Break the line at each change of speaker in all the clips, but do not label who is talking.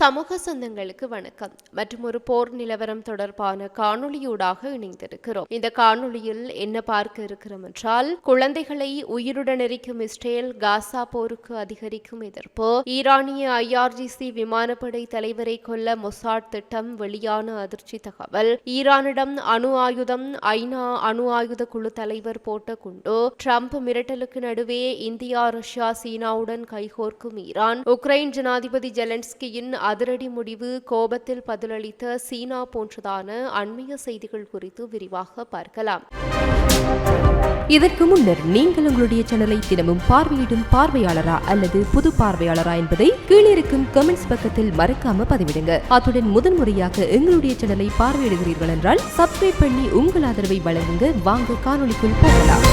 சமூக சொந்தங்களுக்கு வணக்கம் மற்றும் ஒரு போர் நிலவரம் தொடர்பான காணொளியூடாக இணைந்திருக்கிறோம் இந்த காணொளியில் என்ன பார்க்க இருக்கிறோம் என்றால் குழந்தைகளை உயிருடன் எரிக்கும் இஸ்ரேல் காசா போருக்கு அதிகரிக்கும் எதிர்ப்பு ஈரானிய ஐஆர்ஜிசி விமானப்படை தலைவரை கொல்ல மொசாட் திட்டம் வெளியான அதிர்ச்சி தகவல் ஈரானிடம் அணு ஆயுதம் ஐநா அணு ஆயுத குழு தலைவர் போட்ட குண்டு
ட்ரம்ப் மிரட்டலுக்கு நடுவே இந்தியா ரஷ்யா சீனாவுடன் கைகோர்க்கும் ஈரான் உக்ரைன் ஜனாதிபதி ஜெலன்ஸ்கியின் அதிரடி முடிவு கோபத்தில் பதிலளித்த சீனா போன்றதான அண்மைய செய்திகள் குறித்து விரிவாக பார்க்கலாம் இதற்கு முன்னர் நீங்கள் உங்களுடைய சேனலை தினமும் பார்வையிடும் பார்வையாளரா அல்லது புது பார்வையாளரா என்பதை கீழே இருக்கும் கமெண்ட்ஸ் பக்கத்தில் மறக்காம பதிவிடுங்க அத்துடன் முதன்முறையாக எங்களுடைய சேனலை பார்வையிடுகிறீர்கள் என்றால் சப்ஸ்கிரைப் பண்ணி உங்கள் ஆதரவை வழங்குங்க வாங்க காணொலிக்குள் போகலாம்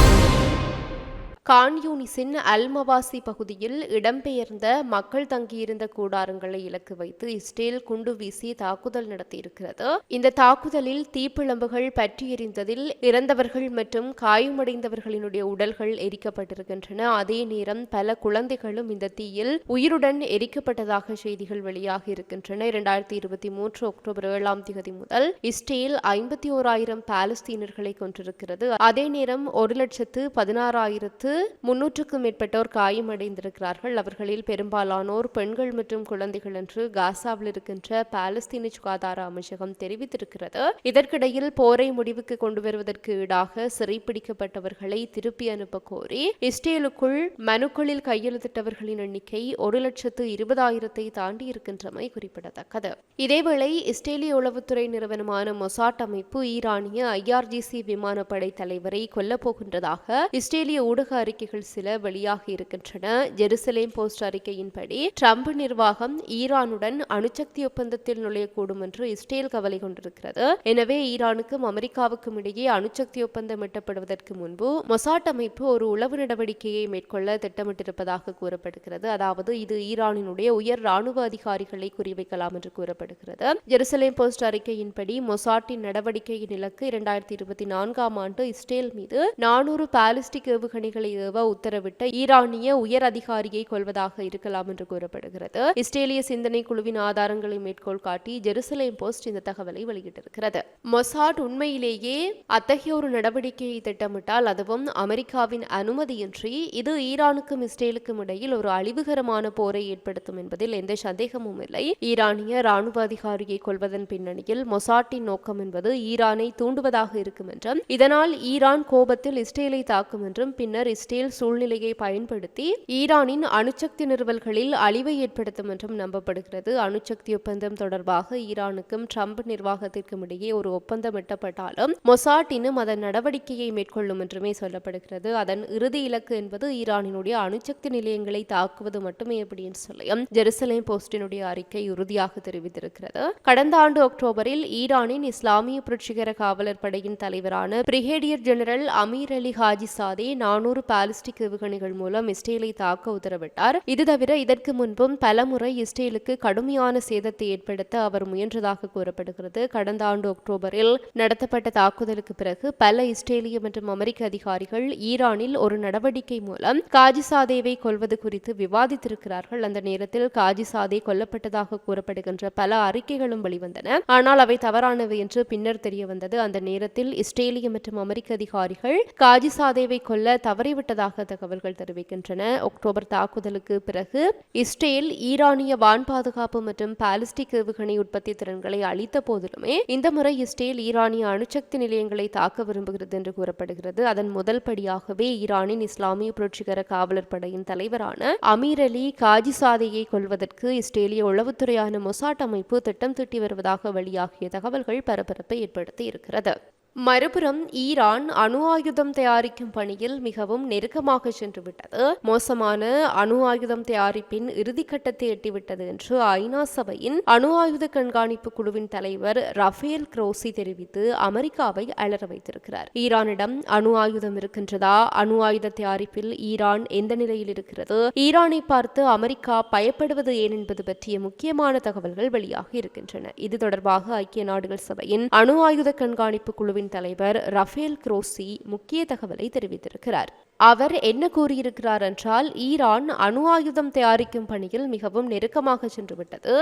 கான்யூனிஸின் அல்மவாசி பகுதியில் இடம்பெயர்ந்த மக்கள் தங்கியிருந்த கூடாரங்களை இலக்கு வைத்து இஸ்ரேல் குண்டு வீசி தாக்குதல் நடத்தியிருக்கிறது இந்த தாக்குதலில் தீப்பிழம்புகள் பற்றி எறிந்ததில் இறந்தவர்கள் மற்றும் காயமடைந்தவர்களினுடைய உடல்கள் எரிக்கப்பட்டிருக்கின்றன அதே நேரம் பல குழந்தைகளும் இந்த தீயில் உயிருடன் எரிக்கப்பட்டதாக செய்திகள் வெளியாக இருக்கின்றன இரண்டாயிரத்தி இருபத்தி மூன்று அக்டோபர் ஏழாம் தேதி முதல் இஸ்ரேல் ஐம்பத்தி ஓராயிரம் பாலஸ்தீனர்களை கொன்றிருக்கிறது அதே நேரம் ஒரு லட்சத்து பதினாறாயிரத்து முன்னூற்றுக்கும் மேற்பட்டோர் காயமடைந்திருக்கிறார்கள் அவர்களில் பெரும்பாலானோர் பெண்கள் மற்றும் குழந்தைகள் என்று காசாவில் இருக்கின்ற பாலஸ்தீன சுகாதார அமைச்சகம் தெரிவித்திருக்கிறது இதற்கிடையில் போரை முடிவுக்கு கொண்டு வருவதற்கு ஈடாக சிறைப்பிடிக்கப்பட்டவர்களை திருப்பி அனுப்ப கோரி இஸ்ரேலுக்குள் மனுக்களில் கையெழுத்திட்டவர்களின் எண்ணிக்கை ஒரு லட்சத்து இருபதாயிரத்தை தாண்டி இருக்கின்றமை குறிப்பிடத்தக்கது இதேவேளை இஸ்ரேலிய உளவுத்துறை நிறுவனமான மொசாட் அமைப்பு ஈரானிய ஐஆர்ஜிசி விமானப்படை தலைவரை கொல்லப்போகின்றதாக இஸ்ரேலிய ஊடக அறிக்கைகள் சில வெளியாகி இருக்கின்றன ஜெருசலேம் போஸ்ட் அறிக்கையின்படி ட்ரம்ப் நிர்வாகம் ஈரானுடன் அணுசக்தி ஒப்பந்தத்தில் நுழையக்கூடும் என்று இஸ்ரேல் கவலை கொண்டிருக்கிறது எனவே ஈரானுக்கும் அமெரிக்காவுக்கும் இடையே அணுசக்தி ஒப்பந்தம் எட்டப்படுவதற்கு முன்பு மொசாட் அமைப்பு ஒரு உளவு நடவடிக்கையை மேற்கொள்ள திட்டமிட்டிருப்பதாக கூறப்படுகிறது அதாவது இது ஈரானினுடைய உயர் ராணுவ அதிகாரிகளை குறிவைக்கலாம் என்று கூறப்படுகிறது ஜெருசலேம் போஸ்ட் அறிக்கையின்படி மொசாட்டின் நடவடிக்கையின் இலக்கு இரண்டாயிரத்தி இருபத்தி நான்காம் ஆண்டு இஸ்ரேல் மீது நானூறு பாலிஸ்டிக் ஏவுகணைகளை வெளியேவ உத்தரவிட்ட ஈரானிய உயர் அதிகாரியை கொள்வதாக இருக்கலாம் என்று கூறப்படுகிறது இஸ்ரேலிய சிந்தனை குழுவின் ஆதாரங்களை மேற்கோள் காட்டி ஜெருசலேம் போஸ்ட் இந்த தகவலை வெளியிட்டிருக்கிறது மொசாட் உண்மையிலேயே அத்தகைய ஒரு நடவடிக்கையை திட்டமிட்டால் அதுவும் அமெரிக்காவின் அனுமதியின்றி இது ஈரானுக்கும் இஸ்ரேலுக்கும் இடையில் ஒரு அழிவுகரமான போரை ஏற்படுத்தும் என்பதில் எந்த சந்தேகமும் இல்லை ஈரானிய ராணுவ அதிகாரியை கொள்வதன் பின்னணியில் மொசாட்டின் நோக்கம் என்பது ஈரானை தூண்டுவதாக இருக்கும் என்றும் இதனால் ஈரான் கோபத்தில் இஸ்ரேலை தாக்கும் என்றும் பின்னர் இஸ்ரேல் சூழ்நிலையை பயன்படுத்தி ஈரானின் அணுசக்தி நிறுவல்களில் அழிவை ஏற்படுத்தும் என்றும் நம்பப்படுகிறது அணுசக்தி ஒப்பந்தம் தொடர்பாக ஈரானுக்கும் ட்ரம்ப் நிர்வாகத்திற்கும் இடையே ஒரு ஒப்பந்தம் எட்டப்பட்டாலும் மொசாட்டினும் அதன் நடவடிக்கையை மேற்கொள்ளும் என்றுமே சொல்லப்படுகிறது அதன் இறுதி இலக்கு என்பது ஈரானினுடைய அணுசக்தி நிலையங்களை தாக்குவது மட்டுமே அப்படின்னு சொல்லியும் ஜெருசலேம் போஸ்டினுடைய அறிக்கை உறுதியாக தெரிவித்திருக்கிறது கடந்த ஆண்டு அக்டோபரில் ஈரானின் இஸ்லாமிய புரட்சிகர காவலர் படையின் தலைவரான brigadier general Amir Ali Hajizadeh நானூறு பாலிஸ்டிக் ஏவுகணைகள் மூலம் இஸ்ரேலை தாக்க உத்தரவிட்டார் இது தவிர இதற்கு முன்பும் பலமுறை இஸ்ரேலுக்கு கடுமையான சேதத்தை ஏற்படுத்த அவர் முயன்றதாக கூறப்படுகிறது கடந்த ஆண்டு அக்டோபரில் நடத்தப்பட்ட தாக்குதலுக்கு பிறகு பல இஸ்ரேலிய மற்றும் அமெரிக்க அதிகாரிகள் ஈரானில் ஒரு நடவடிக்கை மூலம் காஜிசாதேவை கொல்வது குறித்து விவாதித்திருக்கிறார்கள் அந்த நேரத்தில் காஜிசாதே கொல்லப்பட்டதாக கூறப்படுகின்ற பல அறிக்கைகளும் வெளிவந்தன ஆனால் அவை தவறானவை என்று பின்னர் தெரியவந்தது அந்த நேரத்தில் இஸ்ரேலிய மற்றும் அமெரிக்க அதிகாரிகள் காஜிசாதேவை கொல்ல தவறி மாறிவிட்டதாக தகவல்கள் தெரிவிக்கின்றன அக்டோபர் தாக்குதலுக்கு பிறகு இஸ்ரேல் ஈரானிய வான் பாதுகாப்பு மற்றும் பாலிஸ்டிக் ஏவுகணை உற்பத்தி திறன்களை அளித்த போதிலுமே இந்த முறை இஸ்ரேல் ஈரானிய அணுசக்தி நிலையங்களை தாக்க விரும்புகிறது என்று கூறப்படுகிறது அதன் முதல் படியாகவே ஈரானின் இஸ்லாமிய புரட்சிகர காவலர் படையின் தலைவரான அமீர் அலி காஜிசாதையை கொள்வதற்கு இஸ்ரேலிய உளவுத்துறையான மொசாட் அமைப்பு திட்டம் திட்டி வருவதாக வெளியாகிய தகவல்கள் பரபரப்பை ஏற்படுத்தி இருக்கிறது மறுபுறம் ஈரான் அணு ஆயுதம் தயாரிக்கும் பணியில் மிகவும் நெருக்கமாக சென்றுவிட்டது மோசமான அணு ஆயுதம் தயாரிப்பின் இறுதிக்கட்டத்தை எட்டிவிட்டது என்று ஐநா சபையின் அணு ஆயுத கண்காணிப்பு குழுவின் தலைவர் ரஃபேல் குரோசி தெரிவித்து அமெரிக்காவை அலற வைத்திருக்கிறார் ஈரானிடம் அணு ஆயுதம் இருக்கின்றதா அணு ஆயுத தயாரிப்பில் ஈரான் எந்த நிலையில் இருக்கிறது ஈரானை பார்த்து அமெரிக்கா பயப்படுவது ஏன் என்பது பற்றிய முக்கியமான தகவல்கள் வெளியாக இருக்கின்றன இது தொடர்பாக ஐக்கிய நாடுகள் சபையின் அணு ஆயுத கண்காணிப்பு குழுவின் கட்சியின் தலைவர் ரஃபேல் குரோசி முக்கிய தகவலை தெரிவித்திருக்கிறார் அவர் என்ன கூறியிருக்கிறார் என்றால் ஈரான் அணு ஆயுதம் தயாரிக்கும் பணியில் மிகவும் நெருக்கமாக சென்றுவிட்டது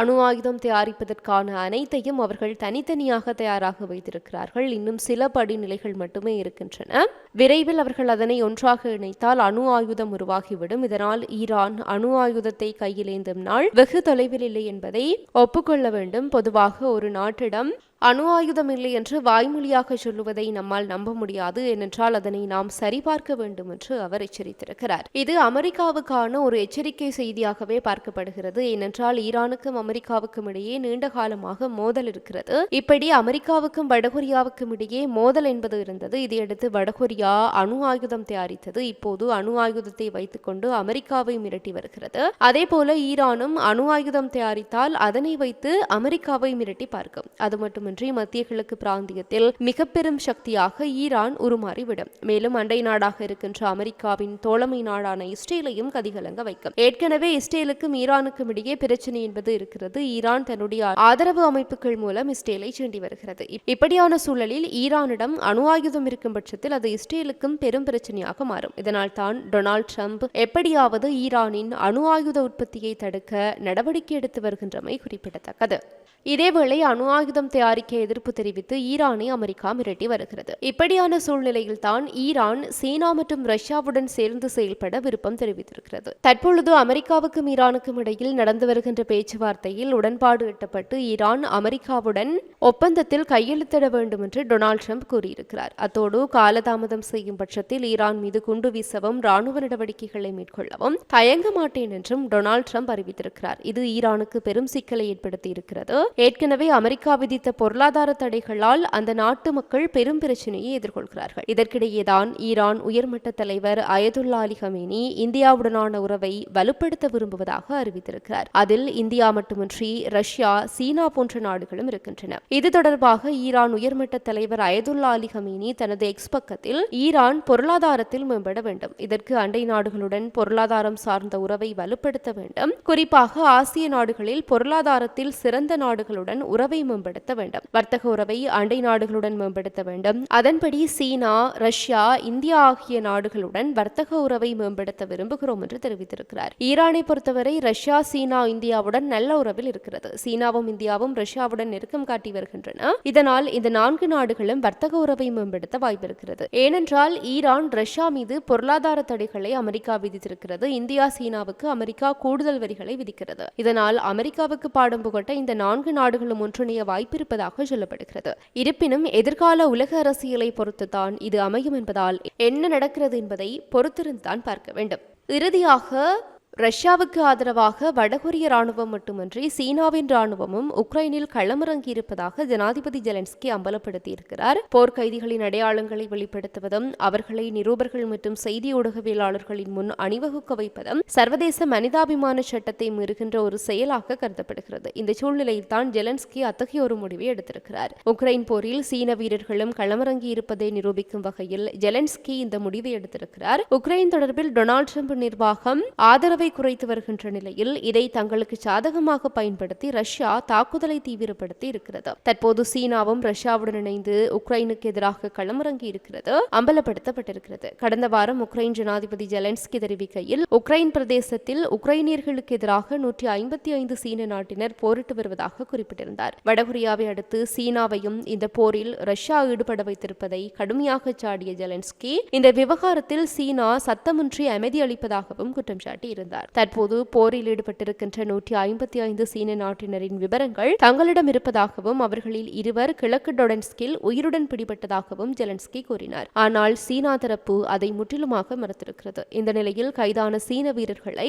அணு ஆயுதம் தயாரிப்பதற்கான அனைத்தையும் அவர்கள் தனித்தனியாக தயாராக வைத்திருக்கிறார்கள் இன்னும் சில படிநிலைகள் மட்டுமே இருக்கின்றன விரைவில் அவர்கள் அதனை ஒன்றாக இணைத்தால் அணு ஆயுதம் உருவாகிவிடும் இதனால் ஈரான் அணு ஆயுதத்தை கையிலேந்தும் நாள் வெகு தொலைவில் இல்லை என்பதை ஒப்புக்கொள்ள வேண்டும் பொதுவாக ஒரு நாட்டிடம் அணு ஆயுதம் இல்லை என்று வாய்மொழியாக சொல்லுவதை நம்மால் நம்ப முடியாது ஏனென்றால் அதனை நாம் சரிபார்க்க வேண்டும் என்று அவர் எச்சரித்திருக்கிறார் இது அமெரிக்காவுக்கான ஒரு எச்சரிக்கை செய்தியாகவே பார்க்கப்படுகிறது ஏனென்றால் ஈரானுக்கும் அமெரிக்காவுக்கும் இடையே நீண்ட காலமாக மோதல் இருக்கிறது இப்படி அமெரிக்காவுக்கும் வடகொரியாவுக்கும் இடையே மோதல் என்பது இருந்தது இதையடுத்து வடகொரியா அணு ஆயுதம் தயாரித்தது இப்போது அணு ஆயுதத்தை கொண்டு அமெரிக்காவை மிரட்டி வருகிறது அதே போல ஈரானும் அணு ஆயுதம் தயாரித்தால் அதனை வைத்து அமெரிக்காவை மிரட்டி பார்க்கும் அது மட்டும் மட்டுமின்றி மத்திய கிழக்கு பிராந்தியத்தில் மிக பெரும் சக்தியாக ஈரான் உருமாறிவிடும் மேலும் அண்டை நாடாக இருக்கின்ற அமெரிக்காவின் தோழமை நாடான இஸ்ரேலையும் கதிகலங்க வைக்கும் ஏற்கனவே இஸ்ரேலுக்கும் ஈரானுக்கும் இடையே பிரச்சனை என்பது இருக்கிறது ஈரான் தன்னுடைய ஆதரவு அமைப்புகள் மூலம் இஸ்ரேலை சீண்டி வருகிறது இப்படியான சூழலில் ஈரானிடம் அணு ஆயுதம் இருக்கும் பட்சத்தில் அது இஸ்ரேலுக்கும் பெரும் பிரச்சனையாக மாறும் இதனால் தான் டொனால்டு ட்ரம்ப் எப்படியாவது ஈரானின் அணு ஆயுத உற்பத்தியை தடுக்க நடவடிக்கை எடுத்து வருகின்றமை குறிப்பிடத்தக்கது இதேவேளை அணு ஆயுதம் தயாரி அறிக்கை எதிர்ப்பு தெரிவித்து ஈரானை அமெரிக்கா மிரட்டி வருகிறது இப்படியான சூழ்நிலையில் தான் ஈரான் சீனா மற்றும் ரஷ்யாவுடன் சேர்ந்து செயல்பட விருப்பம் தெரிவித்திருக்கிறது தற்பொழுது அமெரிக்காவுக்கும் ஈரானுக்கும் இடையில் நடந்து வருகின்ற பேச்சுவார்த்தையில் உடன்பாடு எட்டப்பட்டு ஈரான் அமெரிக்காவுடன் ஒப்பந்தத்தில் கையெழுத்திட வேண்டும் என்று டொனால்டு ட்ரம்ப் கூறியிருக்கிறார் அத்தோடு காலதாமதம் செய்யும் பட்சத்தில் ஈரான் மீது குண்டு வீசவும் ராணுவ நடவடிக்கைகளை மேற்கொள்ளவும் தயங்க மாட்டேன் என்றும் டொனால்டு ட்ரம்ப் அறிவித்திருக்கிறார் இது ஈரானுக்கு பெரும் சிக்கலை ஏற்படுத்தியிருக்கிறது ஏற்கனவே அமெரிக்கா விதித்த பொருளாதார தடைகளால் அந்த நாட்டு மக்கள் பெரும் பிரச்சனையை எதிர்கொள்கிறார்கள் இதற்கிடையேதான் ஈரான் உயர்மட்ட தலைவர் அயதுல்லா அலி ஹமேனி இந்தியாவுடனான உறவை வலுப்படுத்த விரும்புவதாக அறிவித்திருக்கிறார் அதில் இந்தியா மட்டுமின்றி ரஷ்யா சீனா போன்ற நாடுகளும் இருக்கின்றன இது தொடர்பாக ஈரான் உயர்மட்ட தலைவர் அயதுல்லா அலி ஹமேனி தனது எக்ஸ் பக்கத்தில் ஈரான் பொருளாதாரத்தில் மேம்பட வேண்டும் இதற்கு அண்டை நாடுகளுடன் பொருளாதாரம் சார்ந்த உறவை வலுப்படுத்த வேண்டும் குறிப்பாக ஆசிய நாடுகளில் பொருளாதாரத்தில் சிறந்த நாடுகளுடன் உறவை மேம்படுத்த வேண்டும் வேண்டும் வர்த்தக உறவை அண்டை நாடுகளுடன் மேம்படுத்த வேண்டும் அதன்படி சீனா ரஷ்யா இந்தியா ஆகிய நாடுகளுடன் வர்த்தக உறவை மேம்படுத்த விரும்புகிறோம் என்று தெரிவித்திருக்கிறார் ஈரானை பொறுத்தவரை ரஷ்யா சீனா இந்தியாவுடன் நல்ல உறவில் இருக்கிறது சீனாவும் இந்தியாவும் ரஷ்யாவுடன் நெருக்கம் காட்டி வருகின்றன இதனால் இந்த நான்கு நாடுகளும் வர்த்தக உறவை மேம்படுத்த வாய்ப்பிருக்கிறது ஏனென்றால் ஈரான் ரஷ்யா மீது பொருளாதார தடைகளை அமெரிக்கா விதித்திருக்கிறது இந்தியா சீனாவுக்கு அமெரிக்கா கூடுதல் வரிகளை விதிக்கிறது இதனால் அமெரிக்காவுக்கு பாடம் புகட்ட இந்த நான்கு நாடுகளும் ஒன்றிணைய வாய்ப்பிருப்பதாக இருப்பதாக சொல்லப்படுகிறது இருப்பினும் எதிர்கால உலக அரசியலை பொறுத்துத்தான் இது அமையும் என்பதால் என்ன நடக்கிறது என்பதை பொறுத்திருந்து தான் பார்க்க வேண்டும் இறுதியாக ரஷ்யாவுக்கு ஆதரவாக வடகொரிய ராணுவம் மட்டுமின்றி சீனாவின் ராணுவமும் உக்ரைனில் களமிறங்கியிருப்பதாக ஜனாதிபதி ஜெலன்ஸ்கி அம்பலப்படுத்தியிருக்கிறார் போர்க்கைதிகளின் அடையாளங்களை வெளிப்படுத்துவதும் அவர்களை நிரூபர்கள் மற்றும் செய்தி ஊடகவியலாளர்களின் முன் அணிவகுக்க வைப்பதும் சர்வதேச மனிதாபிமான சட்டத்தை மீறுகின்ற ஒரு செயலாக கருதப்படுகிறது இந்த சூழ்நிலையில் தான் ஜெலன்ஸ்கி அத்தகைய ஒரு முடிவை எடுத்திருக்கிறார் உக்ரைன் போரில் சீன வீரர்களும் களமிறங்கியிருப்பதை இருப்பதை நிரூபிக்கும் வகையில் ஜெலன்ஸ்கி இந்த முடிவை எடுத்திருக்கிறார் உக்ரைன் தொடர்பில் டொனால்டு ட்ரம்ப் நிர்வாகம் ஆதரவை அளவை குறைத்து வருகின்ற நிலையில் இதை தங்களுக்கு சாதகமாக பயன்படுத்தி ரஷ்யா தாக்குதலை தீவிரப்படுத்தி இருக்கிறது தற்போது சீனாவும் ரஷ்யாவுடன் இணைந்து உக்ரைனுக்கு எதிராக களமிறங்கி இருக்கிறது அம்பலப்படுத்தப்பட்டிருக்கிறது கடந்த வாரம் உக்ரைன் ஜனாதிபதி ஜெலன்ஸ்கி தெரிவிக்கையில் உக்ரைன் பிரதேசத்தில் உக்ரைனியர்களுக்கு எதிராக நூற்றி ஐம்பத்தி ஐந்து சீன நாட்டினர் போரிட்டு வருவதாக குறிப்பிட்டிருந்தார் வடகொரியாவை அடுத்து சீனாவையும் இந்த போரில் ரஷ்யா ஈடுபட வைத்திருப்பதை கடுமையாக சாடிய ஜெலன்ஸ்கி இந்த விவகாரத்தில் சீனா சத்தமின்றி அமைதியளிப்பதாகவும் குற்றம் சாட்டியிருந்தார் தெரிவித்துள்ளார் தற்போது போரில் ஈடுபட்டிருக்கின்ற நூற்றி ஐம்பத்தி ஐந்து சீன நாட்டினரின் விவரங்கள் தங்களிடம் இருப்பதாகவும் அவர்களில் இருவர் கிழக்கு டொடன்ஸ்கில் உயிருடன் பிடிபட்டதாகவும் ஜெலன்ஸ்கி கூறினார் ஆனால் சீனா தரப்பு அதை முற்றிலுமாக மறுத்திருக்கிறது இந்த நிலையில் கைதான சீன வீரர்களை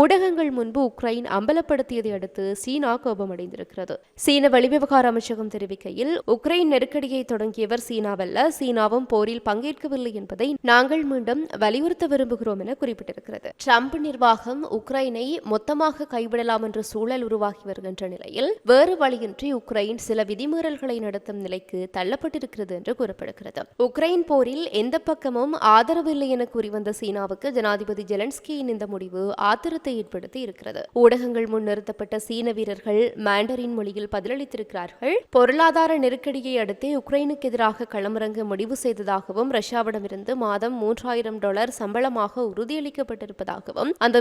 ஊடகங்கள் முன்பு உக்ரைன் அம்பலப்படுத்தியதை அடுத்து சீனா கோபமடைந்திருக்கிறது சீன வெளிவிவகார அமைச்சகம் தெரிவிக்கையில் உக்ரைன் நெருக்கடியை தொடங்கியவர் சீனாவல்ல சீனாவும் போரில் பங்கேற்கவில்லை என்பதை நாங்கள் மீண்டும் வலியுறுத்த விரும்புகிறோம் என குறிப்பிட்டிருக்கிறது ட்ரம்ப் நிர்வாக உலகம் உக்ரைனை மொத்தமாக கைவிடலாம் என்ற சூழல் உருவாகி வருகின்ற நிலையில் வேறு வழியின்றி உக்ரைன் சில விதிமீறல்களை நடத்தும் நிலைக்கு தள்ளப்பட்டிருக்கிறது என்று கூறப்படுகிறது உக்ரைன் போரில் எந்த பக்கமும் ஆதரவு இல்லை என கூறி வந்த
சீனாவுக்கு ஜனாதிபதி ஜெலன்ஸ்கியின் இந்த முடிவு ஆத்திரத்தை ஏற்படுத்தி இருக்கிறது ஊடகங்கள் முன்னிறுத்தப்பட்ட சீன வீரர்கள் மேண்டரின் மொழியில் பதிலளித்திருக்கிறார்கள் பொருளாதார நெருக்கடியை அடுத்து உக்ரைனுக்கு எதிராக களமிறங்க முடிவு செய்ததாகவும் ரஷ்யாவிடமிருந்து மாதம் மூன்றாயிரம் டாலர் சம்பளமாக உறுதியளிக்கப்பட்டிருப்பதாகவும் அந்த